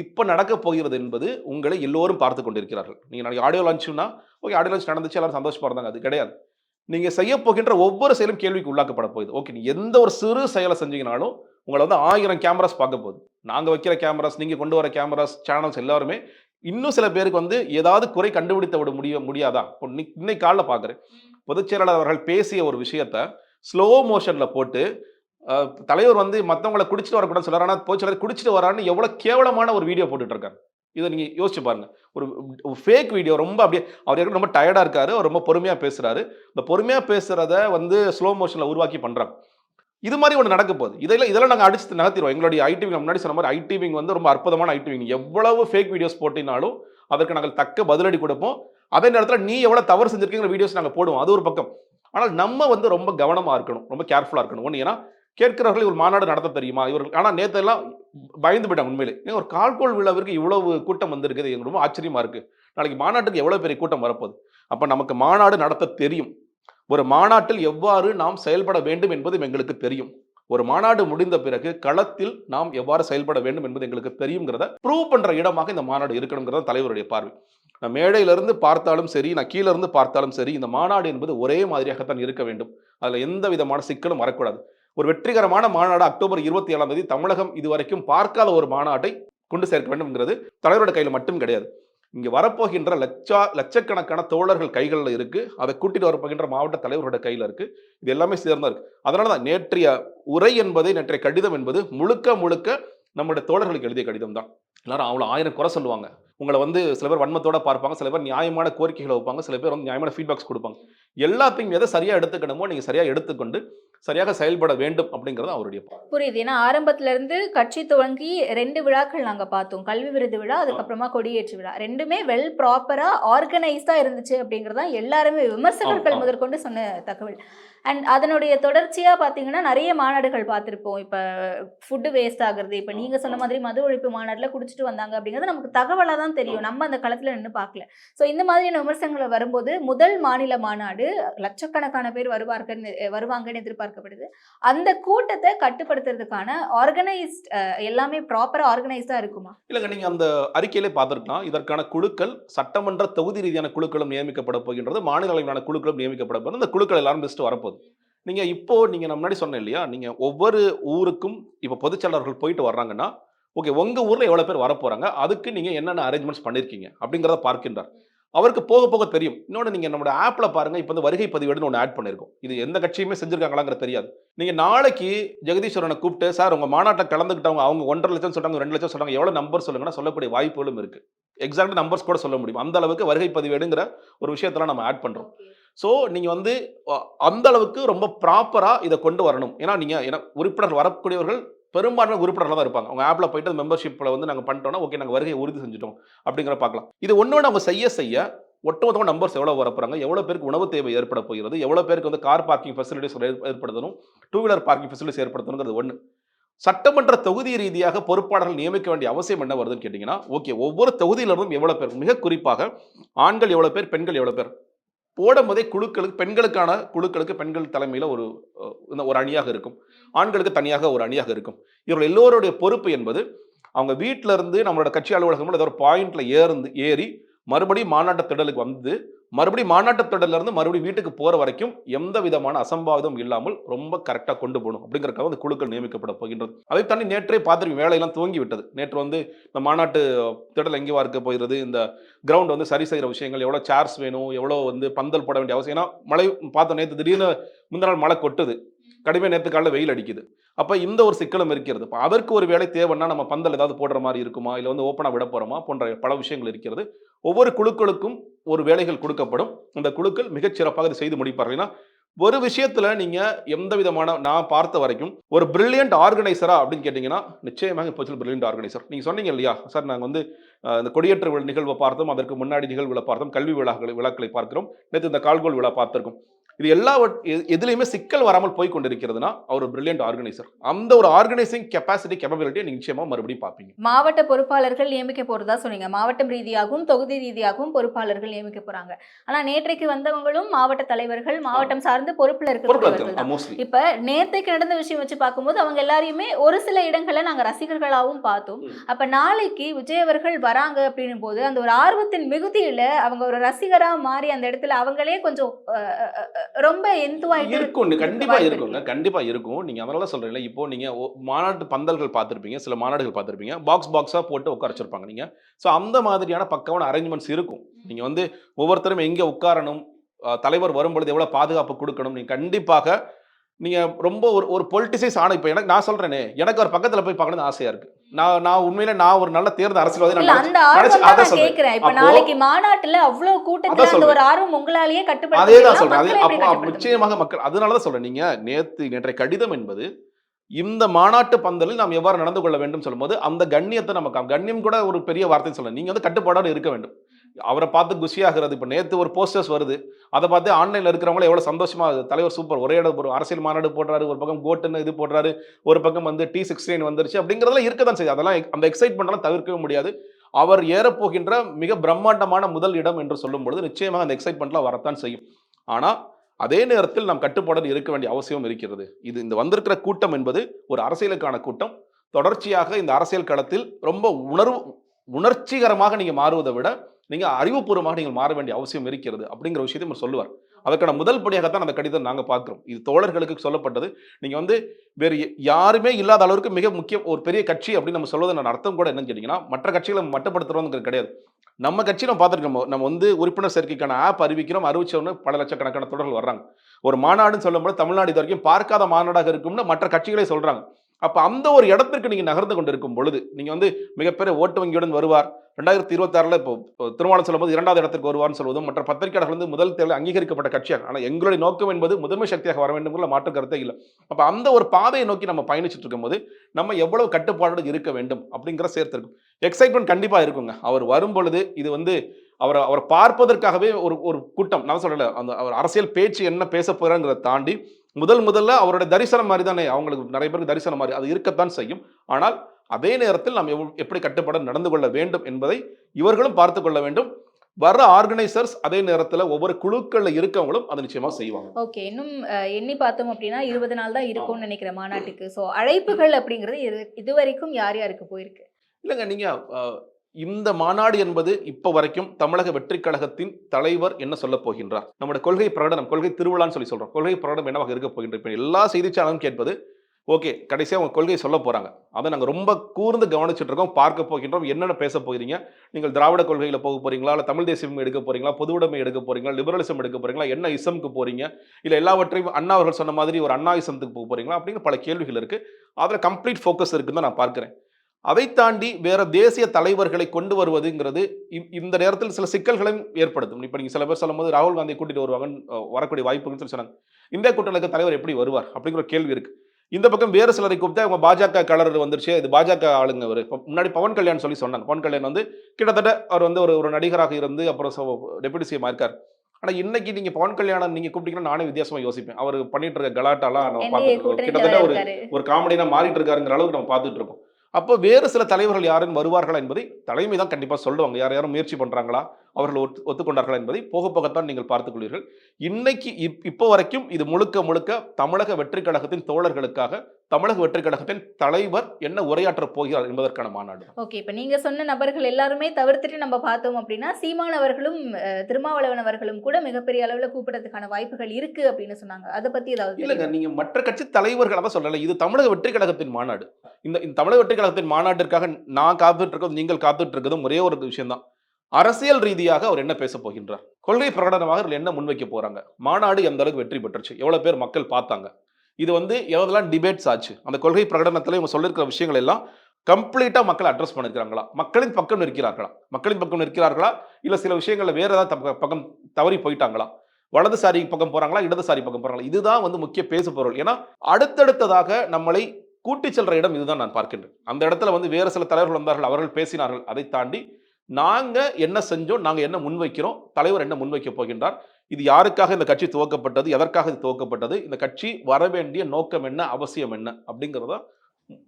இப்போ நடக்க போகிறது என்பது உங்களை எல்லோரும் பார்த்து கொண்டிருக்கிறார்கள். நீங்கள் நாளைக்கு ஆடியோ லான்ச்சுனா ஓகே ஆடியோ லான்ச் நடந்துச்சு எல்லாரும் சந்தோஷமா இருந்தாங்க அது கிடையாது. நீங்கள் செய்ய போகின்ற ஒவ்வொரு செயலும் கேள்விக்கு உள்ளாக்கப்பட போகுது. ஓகே நீ எந்த ஒரு சிறு செயலை செஞ்சீங்கனாலும் உங்களை வந்து ஆயிரம் கேமராஸ் பார்க்க போகுது. நாங்கள் வைக்கிற கேமராஸ் நீங்கள் கொண்டு வர கேமராஸ் சேனல்ஸ் எல்லாருமே இன்னும் சில பேருக்கு வந்து ஏதாவது குறை கண்டுபிடித்து விட முடிய முடியாதா? இப்போ இன்னைக்கு காலைல பார்க்குறேன் பொதுச் செயலாளர் அவர்கள் பேசிய ஒரு விஷயத்த ஸ்லோ மோஷனில் போட்டு தலைவர் வந்து மற்றவங்களை குடிச்சிட்டு வரக்கூடாதுன்னு சொல்றாரு ஆனால் போய் செயலாளர் குடிச்சிட்டு வரான்னு எவ்வளோ கேவலமான ஒரு வீடியோ போட்டுட்டு இருக்காரு இதை நீங்கள் யோசிச்சு பாருங்க. ஒரு ஃபேக் வீடியோ ரொம்ப அப்படியே அவர் ரொம்ப டயர்டாக இருக்காரு அவர் ரொம்ப பொறுமையாக பேசுகிறாரு இந்த பொறுமையாக பேசுகிறத வந்து ஸ்லோ மோஷனில் உருவாக்கி பண்ணுறாங்க இது மாதிரி ஒன்று நடக்க போகுது. இதெல்லாம் இதெல்லாம் நாங்கள் அடிச்சு நகர்த்திடுவோம். எங்களுடைய ஐடிவிங் முன்னாடி சொன்ன மாதிரி ஐடிவிங் வந்து ரொம்ப அற்புதமான ஐடிவிங் எவ்வளவு ஃபேக் வீடியோஸ் போட்டினாலும் அதற்கு நாங்கள் தக்க பதிலடி கொடுப்போம். அதே நேரத்தில் நீ எவ்வளோ தவறு செஞ்சிருக்கீங்கிற வீடியோஸ் நாங்கள் போடுவோம். அது ஒரு பக்கம். ஆனால் நம்ம வந்து ரொம்ப கவனமாக இருக்கணும். ரொம்ப கேர்ஃபுல்லாக இருக்கணும். ஒன்று ஏன்னா கேட்கிறவர்கள் ஒரு மாநாடு நடத்த தெரியுமா? இவர்கள் ஆனால் நேற்றெல்லாம் பயந்து போயிட்டாங்க உண்மையிலே. ஏன் ஒரு கால்கோள் விழாவிற்கு இவ்வளவு கூட்டம் வந்திருக்குது எங்க ரொம்ப ஆச்சரியமா இருக்கு. நாளைக்கு மாநாட்டுக்கு எவ்வளோ பெரிய கூட்டம் வரப்போகுது? அப்போ நமக்கு மாநாடு நடத்த தெரியும். ஒரு மாநாட்டில் எவ்வாறு நாம் செயல்பட வேண்டும் என்பதும் எங்களுக்கு தெரியும். ஒரு மாநாடு முடிந்த பிறகு களத்தில் நாம் எவ்வாறு செயல்பட வேண்டும் என்பது எங்களுக்கு தெரியுங்கிறத ப்ரூவ் பண்ணுற இடமாக இந்த மாநாடு இருக்கணுங்கிறத தலைவருடைய பார்வை. நான் மேடையிலிருந்து பார்த்தாலும் சரி நான் கீழே இருந்து பார்த்தாலும் சரி இந்த மாநாடு என்பது ஒரே மாதிரியாகத்தான் இருக்க வேண்டும். அதில் எந்த விதமான சிக்கலும் வரக்கூடாது. ஒரு வெற்றிகரமான மாநாடு அக்டோபர் இருபத்தி ஏழாம் தேதி தமிழகம் இதுவரைக்கும் பார்க்காத ஒரு மாநாட்டை கொண்டு சேர்க்க வேண்டும்ங்கிறது தலைவரோட கையில் மட்டும் கிடையாது. இங்கே வரப்போகின்ற லட்சா லட்சக்கணக்கான தோழர்கள் கைகளில் இருக்கு. அதை கூட்டிட்டு வரப்போகின்ற மாவட்ட தலைவரோட கையில் இருக்கு. இது எல்லாமே சேர்ந்தா இருக்கு. அதனால தான் நேற்றைய உரை என்பது நேற்றைய கடிதம் என்பது முழுக்க முழுக்க நம்முடைய தோழர்களுக்கு எழுதிய கடிதம் தான் எல்லாரும் அவ்வளோ ஆயிரம் குறை சொல்லுவாங்க. உங்களை வந்து சில பேர் வன்மத்தோட பார்ப்பாங்க சில பேர் நியாயமான கோரிக்கைகளை வைப்பாங்க சில பேர் வந்து நியாயமான ஃபீட்பேக்ஸ் கொடுப்பாங்க. எல்லாத்தையும் எதை சரியாக எடுத்துக்கணுமோ நீங்கள் சரியாக எடுத்துக்கொண்டு சரியாக செயல்பட வேண்டும் அப்படிங்கிறது அவருடைய புரியுது. ஏன்னா ஆரம்பத்துல இருந்து கட்சி துவங்கி ரெண்டு விழாக்கள் நாங்க பார்த்தோம். கல்வி விருது விழா அதுக்கப்புறமா கொடியேற்று விழா. ரெண்டுமே வெல் ப்ராப்பரா ஆர்கனைஸ்டா இருந்துச்சு அப்படிங்கறதா எல்லாருமே விமர்சகர்கள். முதற்கொண்டு சொன்ன தகவல். அண்ட் அதனுடைய தொடர்ச்சியா பாத்தீங்கன்னா நிறைய மாநாடுகள் பார்த்திருப்போம் இப்ப ஃபுட்டு வேஸ்ட் ஆகுறது இப்ப நீங்க சொன்ன மாதிரி மது ஒழிப்பு மாநாடுல குடிச்சிட்டு வந்தாங்க அப்படிங்கிறது நமக்கு தகவலா தான் தெரியும். நம்ம அந்த களத்துல நின்று பார்க்கல ஸோ இந்த மாதிரியான விமர்சனங்கள் வரும்போது முதல் மாநில மாநாடு லட்சக்கணக்கான பேர் வருவார்கள் வருவாங்கன்னு எதிர்பார்க்கப்படுது. அந்த கூட்டத்தை கட்டுப்படுத்துறதுக்கான ஆர்கனைஸ்ட் எல்லாமே ப்ராப்பரா ஆர்கனைஸ்டா இருக்குமா? இல்லைங்க நீங்க அந்த அறிக்கையிலே பார்த்துருக்கலாம் இதற்கான குழுக்கள் சட்டமன்ற தொகுதி ரீதியான குழுக்களும் நியமிக்கப்பட போகின்றது மாநில அளவிலான குழுக்களும் நியமிக்கப்பட போகிறது இந்த குழுக்கள் எல்லாரும் லிஸ்ட் வரப்போகுது நீங்க இப்போ நீங்க நான் முன்னாடி சொன்னேன் இல்லையா? நீங்க ஒவ்வொரு ஊருக்கும் இப்போ பொதுச்செயலாளர்கள் போயிட்டு வர்றாங்கன்னா ஓகே உங்க ஊர்ல எவ்வளவு பேர் வரப்போறாங்க அதுக்கு நீங்க என்னென்ன அரேஞ்ச்மெண்ட்ஸ் பண்ணிருக்கீங்க? அப்படிங்கிறத பார்க்கின்றார். அவருக்கு போக போக தெரியும். இன்னொன்று நீங்கள் நம்மளோட ஆப்பில் பாருங்கள் இப்போ வந்து வருகை பதிவேடுன்னு ஒன்று ஆட் பண்ணியிருக்கோம் இது எந்த கட்சியுமே செஞ்சிருக்காங்களாங்கிறது தெரியாது. நீங்கள் நாளைக்கு ஜெகதீஸ்வரனை கூப்பிட்டு சார் உங்கள் மாநாட்டில் கலந்துக்கிட்டவங்க அவங்க ஒன்றரை லட்சம் சொல்கிறாங்க ரெண்டு லட்சம் சொல்கிறாங்க எவ்வளோ நம்பர் சொல்லுங்கன்னா சொல்லக்கூடிய வாய்ப்புகளும் இருக்குது எக்ஸாக்ட் நம்பர்ஸ் கூட சொல்ல முடியும். அந்த அளவுக்கு வருகை பதிவேடுங்கிற ஒரு விஷயத்தெல்லாம் நம்ம ஆட் பண்ணுறோம் ஸோ நீங்கள் வந்து அந்த அளவுக்கு ரொம்ப ப்ராப்பராக இதை கொண்டு வரணும். ஏன்னா நீங்கள் ஏன்னா உறுப்பினர் வரக்கூடியவர்கள் பெரும்பான்மை உறுப்பினர்கள் தான் இருப்பாங்க. அவங்க ஆப்பில் போயிட்டு அந்த மெம்பர்ஷிப்பில் வந்து நாங்கள் பண்ணிட்டோம்னா ஓகே நாங்கள் வருகையை உறுதி செஞ்சுட்டோம் அப்படிங்கிற பார்க்கலாம். இது ஒன்று அவங்க செய்ய செய்ய ஒட்டுமொத்தமாக நம்பர்ஸ் எவ்வளோ வரப்போகிறாங்க எவ்வளோ பேருக்கு உணவு தேவை ஏற்பட போகிறது எவ்வளோ பேருக்கு வந்து கார் பார்க்கிங் ஃபெசிலிட்டிஸ் ஏற்படுத்தணும் டூ வீலர் பார்க்கிங் ஃபெசிலிட்டிஸ் ஏற்படுத்தணுங்கிறது ஒன்று சட்டமன்ற தொகுதி ரீதியாக பொறுப்பாளர்கள் நியமிக்க வேண்டிய அவசியம் என்ன வருதுன்னு கேட்டிங்கன்னா ஓகே ஒவ்வொரு தொகுதியிலிருந்தும் எவ்வளோ பேர் மிக குறிப்பாக ஆண்கள் எவ்வளோ பேர் பெண்கள் எவ்வளோ பேர்? போடும்போதே குழுக்களுக்கு பெண்களுக்கான குழுக்களுக்கு பெண்கள் தலைமையில் ஒரு இந்த ஒரு அணியாக இருக்கும். ஆண்களுக்கு தனியாக ஒரு அணியாக இருக்கும். இவர்கள் எல்லோருடைய பொறுப்பு என்பது அவங்க வீட்டில இருந்து நம்மளோட கட்சி அலுவலகம் ஏதோ ஒரு பாயிண்ட்ல ஏறி மறுபடியும் மாநாட்ட திடலுக்கு வந்து மறுபடியும் மாநாட்ட திடல்ல இருந்து மறுபடியும் வீட்டுக்கு போகிற வரைக்கும் எந்த விதமான அசம்பாவிதம் இல்லாமல் ரொம்ப கரெக்டாக கொண்டு போகணும் அப்படிங்கிறக்காக அந்த குழுக்கள் நியமிக்கப்பட போகின்றது. அதை தாண்டி நேற்றே பார்த்துருக்கீங்க வேலையெல்லாம் துவங்கி விட்டது நேற்று வந்து இந்த மாநாட்டு திடல் எங்கேவா இருக்க போகிறது இந்த கிரவுண்ட் வந்து சரி செய்கிற விஷயங்கள் எவ்வளோ சேர்ஸ் வேணும் எவ்வளோ வந்து பந்தல் போட வேண்டிய அவசியம் ஏன்னா மழை பார்த்தோம் நேற்று திடீர்னு முந்தின நாள் மழை கொட்டுது. கடுமையாக நேற்று காலையில் வெயில் அடிக்குது. அப்போ இந்த ஒரு சிக்கலும் இருக்கிறது. அப்போ அதற்கு ஒரு வேலை தேவைன்னா நம்ம பந்தல் ஏதாவது போடுற மாதிரி இருக்குமா? இல்லை வந்து ஓப்பனாக விட போகிறோமா போன்ற பல விஷயங்கள் இருக்கிறது. ஒவ்வொரு குழுக்களுக்கும் ஒரு வேலைகள் கொடுக்கப்படும். அந்த குழுக்கள் மிகச் சிறப்பாக இதை செய்து முடிப்பார்கள். ஏன்னா ஒரு விஷயத்துல நீங்க எந்த விதமான நான் பார்த்த வரைக்கும் ஒரு பிரில்லியன்ட் ஆர்கனைசரா அப்படின்னு கேட்டீங்கன்னா நிச்சயமாக இப்போ பிரில்லியன்ட் ஆர்கனைசர் நீங்க சொன்னீங்க இல்லையா? சார் நாங்கள் வந்து இந்த கொடியேற்ற விழா நிகழ்வை பார்த்தோம் அதற்கு முன்னாடி நிகழ்வுகளை பார்த்தோம் கல்வி விழாக்களை விழாக்களை பார்க்கிறோம் நேற்று இந்த கால்கோல் விழா பார்த்திருக்கோம். இது எல்லா எதுலையுமே சிக்கல் வராமல் போய் கொண்டிருக்கிறதுனா அவர் பிரில்லியன்ட் ஆர்கனைசர் அந்த ஒரு ஆர்கனைசிங் கெப்பாசிட்டி கேப்பபிலிட்டியை நீங்க நிச்சயமா மறுபடியும் பார்ப்பீங்க. மாவட்ட பொறுப்பாளர்கள் நியமிக்க போறதா சொன்னீங்க. மாவட்டம் ரீதியாகவும் தொகுதி ரீதியாகவும் பொறுப்பாளர்கள் நியமிக்க போறாங்க. ஆனா நேற்றைக்கு வந்தவங்களும் மாவட்ட தலைவர்கள் மாவட்டம் சார்ந்து பொறுப்புல இருக்கிறவர்கள் இப்ப நேத்தைக்கு நடந்த விஷயம் வச்சு பார்க்கும்போது அவங்க எல்லாரையுமே ஒரு சில இடங்கள்ல நாங்க ரசிகர்களாகவும் பார்த்தோம். அப்ப நாளைக்கு விஜய் அவர்கள் வராங்க அப்படின்னும் போது அந்த ஒரு ஆர்வத்தின் மிகுதியில அவங்க ஒரு ரசிகரா மாறி அந்த இடத்துல அவங்களே கொஞ்சம் ரொம்ப இருக்கும் கண்டிப்பா இருக்குங்க கண்டிப்பா இருக்கும். நீங்க அதனால சொல்றீங்களா இப்போ நீங்க மாநாட்டு பந்தல்கள் பார்த்திருப்பீங்க சில மாநாடுகள் பார்த்திருப்பீங்க பாக்ஸ் பாக்ஸா போட்டு உட்கார வச்சிருப்பாங்க நீங்க. ஸோ அந்த மாதிரியான பக்கமான அரேஞ்ச்மெண்ட்ஸ் இருக்கும். நீங்க வந்து ஒவ்வொருத்தரும் எங்க உட்காரணும் தலைவர் வரும்பொழுது எவ்வளவு பாதுகாப்பு கொடுக்கணும் நீங்க கண்டிப்பாக நீங்க ரொம்ப ஒரு ஒரு பொலிட்டிசைஸ் ஆன இப்போ எனக்கு நான் சொல்றேனே எனக்கு ஒரு பக்கத்துல போய் பார்க்கணும்னு ஆசையா இருக்கு. நான் நான் உண்மையில நான் ஒரு நல்ல தேர்ந்த அரசியல்வாதி இல்ல நான் அந்த ஆர்வம் நான். கேக்குறேன் இப்ப நாளைக்கு மாநாட்டுல அவ்வளவு கூட்டத்துல அந்த ஒரு. ஆர்வம் உங்களாலேயே கட்டுப்படுத்த அதே தான். சொல்றேன் அதே அப்போ? நிச்சயமாக மக்கள் அதனால தான் சொல்றேன் நீங்க நேத்து நேற்றைய கடிதம் என்பது இந்த மாநாட்டு பந்தலில் நாம் எவ்வாறு நடந்து கொள்ள வேண்டும் சொல்லும்போது அந்த கண்ணியத்தை நமக்கு கண்ணியம் கூட ஒரு பெரிய வார்த்தை சொல்ல நீங்க வந்து கட்டுப்பாடோடு இருக்க வேண்டும் அவரை பார்த்து குஷியாகிறது. இப்போ நேற்று ஒரு போஸ்டர்ஸ் வருது. அதை பார்த்து ஆன்லைனில் இருக்கிறவங்கள எவ்வளோ சந்தோஷமாக தலைவர் சூப்பர் ஒரே இடம் ஒரு அரசியல் மாநாடு போடுறாரு. ஒரு பக்கம் கோட்டுன்னு இது போடுறாரு. ஒரு பக்கம் வந்து டி சிக்ஸ்டீன் வந்துருச்சு. அப்படிங்கிறதெல்லாம் இருக்க தான் செய்யுது. அதெல்லாம் அந்த எக்ஸைட்மெண்ட்லாம் தவிர்க்கவே முடியாது. அவர் ஏறப்போகின்ற மிக பிரம்மாண்டமான முதல் இடம் என்று சொல்லும் பொழுது நிச்சயமாக அந்த எக்ஸைட்மெண்ட்லாம் வரத்தான் செய்யும். ஆனால் அதே நேரத்தில் நாம் கட்டுப்பாடு இருக்க வேண்டிய அவசியம் இருக்கிறது. இது இந்த வந்திருக்கிற கூட்டம் என்பது ஒரு அரசியலுக்கான கூட்டம். தொடர்ச்சியாக இந்த அரசியல் களத்தில் ரொம்ப உணர்வு உணர்ச்சிகரமாக நீங்கள் மாறுவதை விட நீங்கள் அறிவுபூர்வமாக நீங்கள் மாற வேண்டிய அவசியம் இருக்கிறது அப்படிங்கிற விஷயத்தை அவர் சொல்லுவார். அதற்கான முதல் படியாகத்தான் அந்த கடிதம் நாங்கள் பார்க்குறோம். இது தோழர்களுக்கு சொல்லப்பட்டது. நீங்கள் வந்து வேறு யாருமே இல்லாத அளவுக்கு மிக முக்கிய ஒரு பெரிய கட்சி அப்படின்னு நம்ம சொல்வதன் அர்த்தம் கூட என்னன்னு கேட்டிங்கன்னா மற்ற கட்சிகளை நம்ம கிடையாது. நம்ம கட்சி நம்ம பார்த்துருக்கோம். நம்ம வந்து உறுப்பினர் சேர்க்கைக்கான ஆப் அறிவிக்கிறோம் அறிவிச்சோன்னு பல லட்சக்கணக்கான தொடர்கள் வர்றாங்க. ஒரு மாநாடுன்னு சொல்லும்போது தமிழ்நாடு இது வரைக்கும் பார்க்காத மாநாடாக இருக்கும்னு மற்ற கட்சிகளே சொல்கிறாங்க அப்போ அந்த ஒரு இடத்திற்கு நீங்கள் நகர்ந்து கொண்டிருக்கும் பொழுது நீங்கள் வந்து மிகப்பெரிய ஓட்டு வங்கியுடன் வருவார். ரெண்டாயிரத்தி இருபத்தாறுல இப்போ திருமணம் சொல்லும்போது இரண்டாவது இடத்திற்கு வருவார்னு சொல்வதும் மற்ற பத்திரிகையாளர்கள் வந்து முதல் தேர்தல் அங்கீகரிக்கப்பட்ட கட்சியாக ஆனால் எங்களுடைய நோக்கம் என்பது முதன்மை சக்தியாக வர வேண்டும் மாற்று கருத்தே இல்லை. அப்போ அந்த ஒரு பாதையை நோக்கி நம்ம பயணிச்சுட்டு இருக்கும்போது நம்ம எவ்வளவு கட்டுப்பாடு இருக்க வேண்டும் அப்படிங்கிற சேர்த்திருக்கும். எக்ஸைட்மெண்ட் கண்டிப்பாக இருக்குங்க. அவர் வரும் பொழுது இது வந்து அவரை அவர் பார்ப்பதற்காகவே ஒரு ஒரு கூட்டம் நான் சொல்லலை அந்த அவர் அரசியல் பேச்சு என்ன பேச போகிறாங்கிறத தாண்டி முதல் முதல்ல அவருடைய தரிசனம் மாதிரி தானே அவங்களுக்கு நிறைய பேருக்கு தரிசனம் மாதிரி அது இருக்கத்தான் செய்யும். ஆனால் அதே நேரத்தில் நாம் எப்படி கட்டுப்பாடு நடந்து கொள்ள வேண்டும் என்பதை இவர்களும் பார்த்து கொள்ள வேண்டும். வர்ற ஆர்கனைசர்ஸ் அதே நேரத்தில் ஒவ்வொரு குழுக்கள்ல இருக்கவங்களும் அதை நிச்சயமா செய்வாங்க. ஓகே இன்னும் எண்ணி பார்த்தோம் அப்படின்னா இருபது நாள் தான் இருக்கும்னு நினைக்கிறேன் மாநாட்டுக்கு. ஸோ அழைப்புகள் அப்படிங்கிறது இது இதுவரைக்கும் யார் யாருக்கு போயிருக்கு? இல்லைங்க நீங்க அஹ், இந்த மாநாடு என்பது இப்போ வரைக்கும் தமிழக வெற்றி கழகத்தின் தலைவர் என்ன சொல்ல போகின்றார்? நம்முடைய கொள்கை பிரகடனம் கொள்கை திருவிழான்னு சொல்லி சொல்றோம். கொள்கை பிரகடனம் என்னவாக இருக்க போகின்ற இப்போ எல்லா செய்தி சேனலும் கேட்பது ஓகே கடைசியாக அவங்க கொள்கையை சொல்ல போகிறாங்க அதை நாங்கள் ரொம்ப கூர்ந்து கவனிச்சுட்டு இருக்கோம் பார்க்க போகின்றோம். என்னென்ன பேச போகிறீங்க? நீங்கள் திராவிட கொள்கையில் போக போகிறீங்களா இல்லை தமிழ் தேசியம் எடுக்க போகிறீங்களா பொதுவுடைமை எடுக்க போறீங்களா? லிபரலிசம் எடுக்க போகிறீங்களா என்ன இசம்க்கு போகிறீங்க இல்லை எல்லாவற்றையும் அண்ணா அவர்கள் சொன்ன மாதிரி ஒரு அண்ணா இசத்துக்கு போக போகிறீங்களா அப்படிங்கிற பல கேள்விகள் இருக்குது அதில் கம்ப்ளீட் ஃபோக்கஸ் இருக்குன்னு தான் நான் பார்க்குறேன். அதை தாண்டி வேற தேசிய தலைவர்களை கொண்டு வருவதுங்கிறது இந்த நேரத்தில் சில சிக்கல்களையும் ஏற்படுத்தும். இப்போ நீங்க சில பேர் சொல்லும்போது ராகுல் காந்தி கூட்டிட்டு வருவாங்கன்னு வரக்கூடிய வாய்ப்புன்னு சொல்லி சொன்னாங்க. இந்திய கூட்டணிக்கு தலைவர் எப்படி வருவார்? அப்படிங்கிற கேள்வி இருக்கு. இந்த பக்கம் வேறு சிலரை கூப்பிட்டு அவங்க பாஜக கலர் வந்துருச்சு இது பாஜக ஆளுங்க அவர் இப்போ முன்னாடி பவன் கல்யாண் சொல்லி சொன்னாங்க. பவன் கல்யாண் வந்து கிட்டத்தட்ட அவர் வந்து ஒரு ஒரு நடிகராக இருந்து அப்புறம் டெபுட்டி சிஎம் இருக்கார் ஆனா இன்னைக்கு நீங்க பவன் கல்யாணம் நீங்க கூப்பிட்டீங்கன்னா நானே வித்தியாசமா யோசிப்பேன். அவர் பண்ணிட்டு இருக்க கலாட்டாலாம் நம்ம பார்த்துட்டு கிட்டத்தட்ட ஒரு ஒரு காமெடினா மாறிட்டு இருக்காருங்கிற அளவுக்கு நம்ம பார்த்துட்டு இருக்கோம். அப்போ வேறு சில தலைவர்கள் யாரும் வருவார்களா என்பதை தலைமை தான் கண்டிப்பாக சொல்லுவாங்க. யார் யாரும் முயற்சி பண்ணுறாங்களா அவர்கள் ஒத்து ஒத்துக்கொண்டார்களா என்பதை போக போகத்தான் நீங்கள் பார்த்துக் கொள்வீர்கள். இன்னைக்கு இப் இப்போ வரைக்கும் இது முழுக்க முழுக்க தமிழக வெற்றி கழகத்தின் தோழர்களுக்காக தமிழக வெற்றி கழகத்தின் தலைவர் என்ன உரையாற்றப் போகிறார் என்பதற்கான மாநாடு. ஓகே இப்போ நீங்க சொன்ன நபர்கள் எல்லாருமே தவிர்த்துட்டு நம்ம பார்த்தோம் அப்படின்னா சீமான் அவர்களும் அஹ், திருமாவளவன் அவர்களும் கூட மிகப்பெரிய அளவுல கூப்பிடறதுக்கான வாய்ப்புகள் இருக்கு அப்படின்னு சொன்னாங்க. அதை பத்தி ஏதாவது இல்லைங்க தெரியுமா? நீங்க மற்ற கட்சி தலைவர்கள் தான் சொல்லல. இது தமிழக வெற்றி கழகத்தின் மாநாடு. இந்த தமிழக வெற்றி கழகத்தின் மாநாட்டிற்காக நான் காத்துட்டு இருக்கதும் நீங்கள் காத்துட்டு இருக்கதும் ஒரே ஒரு விஷயம்தான். அரசியல் ரீதியாக அவர் என்ன பேச போகின்றார்? கொள்கை பிரகடனமாக என்ன முன்வைக்க போறாங்க? மாநாடு எந்த அளவுக்கு வெற்றி பெற்றுச்சு? எவ்வளவு பேர் மக்கள் பார்த்தாங்க? இது வந்து எவ்வளவுலாம் டிபேட்ஸ் ஆச்சு? அந்த கொள்கை பிரகடனத்தில் இவங்க சொல்லியிருக்கிற விஷயங்கள் எல்லாம் கம்ப்ளீட்டாக மக்கள் அட்ரஸ் பண்ணிருக்காங்களா மக்களின் பக்கம் நிற்கிறார்களா? மக்களின் பக்கம் நிற்கிறார்களா? இல்லை சில விஷயங்களில் வேற ஏதாவது பக்கம் தவறி போயிட்டாங்களா? வலதுசாரி பக்கம் போகிறாங்களா இடதுசாரி பக்கம் போகிறாங்களா இதுதான் வந்து முக்கிய பேசு பொருள் ஏன்னா அடுத்தடுத்ததாக நம்மளை கூட்டி செல்ற இடம் இதுதான் நான் பார்க்கின்றேன். அந்த இடத்துல வந்து வேறு சில தலைவர்கள் வந்தார்கள் அவர்கள் பேசினார்கள். அதை தாண்டி நாங்கள் என்ன செஞ்சோம் நாங்கள் என்ன முன்வைக்கிறோம் தலைவர் என்ன முன்வைக்க போகின்றார் இது யாருக்காக இந்த கட்சி துவக்கப்பட்டது எதற்காக இது துவக்கப்பட்டது இந்த கட்சி வர வேண்டிய நோக்கம் என்ன அவசியம் என்ன அப்படிங்கிறத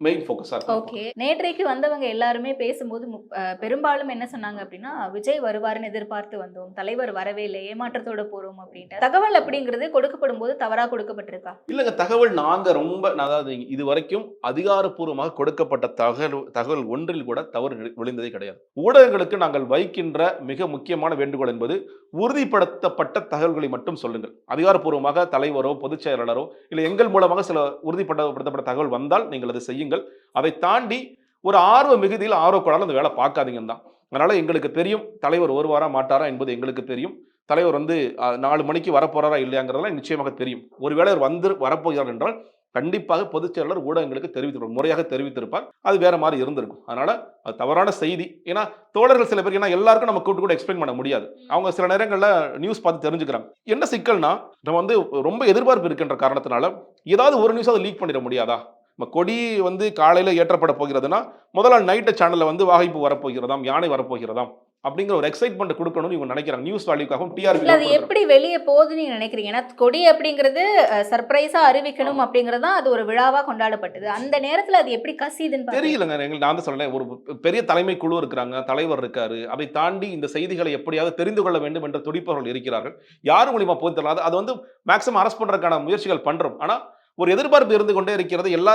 மெயின் ஃபோக்கஸா இருக்கு ஓகே நேற்றைக்கு வந்தவங்க எல்லாருமே பேசும்போது பெரும்பாலும் என்ன சொன்னாங்க அப்படின்னா விஜய் வருவாருன்னு எதிர்பார்த்து வந்தோம். தலைவர் வரவே இல்லை. ஏமாற்றத்தோட போறோம் அப்படின்ட்டு. தகவல் அப்படிங்கிறது கொடுக்கப்படும் போது தவறா கொடுக்கப்பட்டிருக்கா? இல்லைங்க. தகவல் நாங்க ரொம்ப அதாவது இது வரைக்கும் அதிகாரப்பூர்வமாக கொடுக்கப்பட்ட தகவல் தகவல் ஒன்றில் கூட தவறு விழுந்ததே கிடையாது. ஊடகங்களுக்கு நாங்கள் வைக்கின்ற மிக முக்கியமான வேண்டுகோள் என்பது உறுதிப்படுத்தப்பட்ட தகவல்களை மட்டும் சொல்லுங்கள். அதிகாரப்பூர்வமாக தலைவரோ பொதுச் செயலாளரோ இல்லை எங்கள் மூலமாக சில உறுதிப்படுத்தப்பட்ட தகவல் வந்தால் நீங்கள் அதை செய்யுங்கள். அதை தாண்டி ஒரு ஆர்வ மிகுதியில் ஆர்வக்கோடால் அந்த வேலை பார்க்காதீங்கன்னு தான் அதனால எங்களுக்கு தெரியும் தலைவர் வருவாரா மாட்டாரா என்பது எங்களுக்கு தெரியும். தலைவர் வந்து நாலு மணிக்கு வரப்போறாரா இல்லையாங்கிறதெல்லாம் நிச்சயமாக தெரியும். ஒருவேளை அவர் வந்து வரப்போகிறார் என்றால் கண்டிப்பாக பொதுச் செயலாளர் ஊடகங்களுக்கு தெரிவித்திருப்பார் முறையாக தெரிவித்திருப்பார். அது வேற மாதிரி இருந்திருக்கும். அதனால அது தவறான செய்தி. ஏன்னா தோழர்கள் சில பேர் ஏன்னா எல்லாருக்கும் நம்ம கூட்டு கூட எக்ஸ்பிளைன் பண்ண முடியாது. அவங்க சில நேரங்களில் நியூஸ் பார்த்து தெரிஞ்சுக்கிறாங்க. என்ன சிக்கல்னா நம்ம வந்து ரொம்ப எதிர்பார்ப்பு இருக்கின்ற காரணத்தினால ஏதாவது ஒரு நியூஸ் அதை லீக் பண்ணிட முடியாதா? நம்ம கொடி வந்து காலையில் ஏற்றப்பட போகிறதுனா முதல் நாள் நைட்டு சேனலில் வந்து வாகைப்பு வரப்போகிறதாம் யானை வரப்போகிறதாம் அப்படிங்கிற ஒரு எக்ஸைட்மெண்ட் கொடுக்கணும்னு இவங்க நினைக்கிறாங்க. நியூஸ் வேல்யூக்காகவும் இல்ல அது டிஆர்பி எப்படி வெளியே போகுதுன்னு நீங்க நினைக்கிறீங்க? ஏன்னா கொடி அப்படிங்கிறது சர்ப்ரைஸா அறிவிக்கணும் அப்படிங்கிறது தான் அது ஒரு விழாவா கொண்டாடப்பட்டது. அந்த நேரத்துல அது எப்படி பாக்குறீங்க? தெரியலங்க எங்களுக்கு நான் தான் சொல்றேன் ஒரு பெரிய தலைமை குழு இருக்கிறாங்க தலைவர் இருக்காரு. அதை தாண்டி இந்த செய்திகளை எப்படியாவது தெரிந்து கொள்ள வேண்டும் என்ற துடிப்பவர்கள் இருக்கிறார்கள். யார் மூலியமா போய் தெரியல அது- வந்து மேக்ஸிமம் அரஸ்ட் பண்றதுக்கான முயற்சிகள் பண்றோம். ஆனா ஒரு எதிர்பார்ப்பு இருந்து கொண்டே இருக்கிறது. எல்லா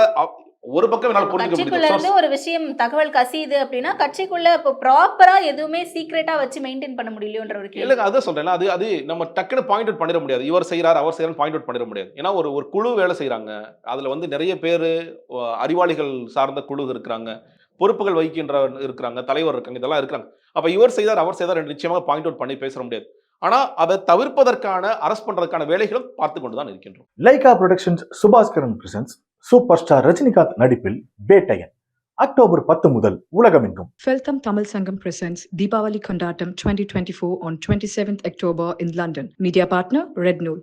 ஒரு பக்கம் என்னால் புரிஞ்சுக்க ஒரு விஷயம் தகவல் கசியுது அப்படின்னா கட்சிக்குள்ள இப்போ ப்ராப்பரா எதுவுமே சீக்ரெட்டா வச்சு மெயின்டைன் பண்ண முடியலையோன்ற ஒரு இல்லைங்க அதான் சொல்றேன் அது அது நம்ம டக்குன்னு பாயிண்ட் அவுட் பண்ணிட முடியாது. இவர் செய்றார் அவர் செய்யறாரு பாயிண்ட் அவுட் பண்ணிட முடியாது. ஏன்னா ஒரு ஒரு குழு வேலை செய்றாங்க. அதுல வந்து நிறைய பேர் அறிவாளிகள் சார்ந்த குழு இருக்கிறாங்க. பொறுப்புகள் வகிக்கின்ற இருக்கிறாங்க தலைவர் இருக்காங்க இதெல்லாம் இருக்கிறாங்க. அப்ப இவர் செய்தார் அவர் செய்தார் நிச்சயமாக பாயிண்ட் அவுட் பண்ணி பேச முடியாது. ஆனா அதை தவிர்ப்பதற்கான அரஸ்ட் பண்றதுக்கான வேலைகளும் பார்த்து கொண்டு தான் இருக்கின்றோம் Lyca productions Subaskaran presents super star Rajinikanth நடிப்பில் பேட்டையன் அக்டோபர் பத்து முதல் உலகமெங்கும் Feltham Tamil Sangam presents Deepavali Kondatam 2024 on 27th October in London. Media partner Red Nool.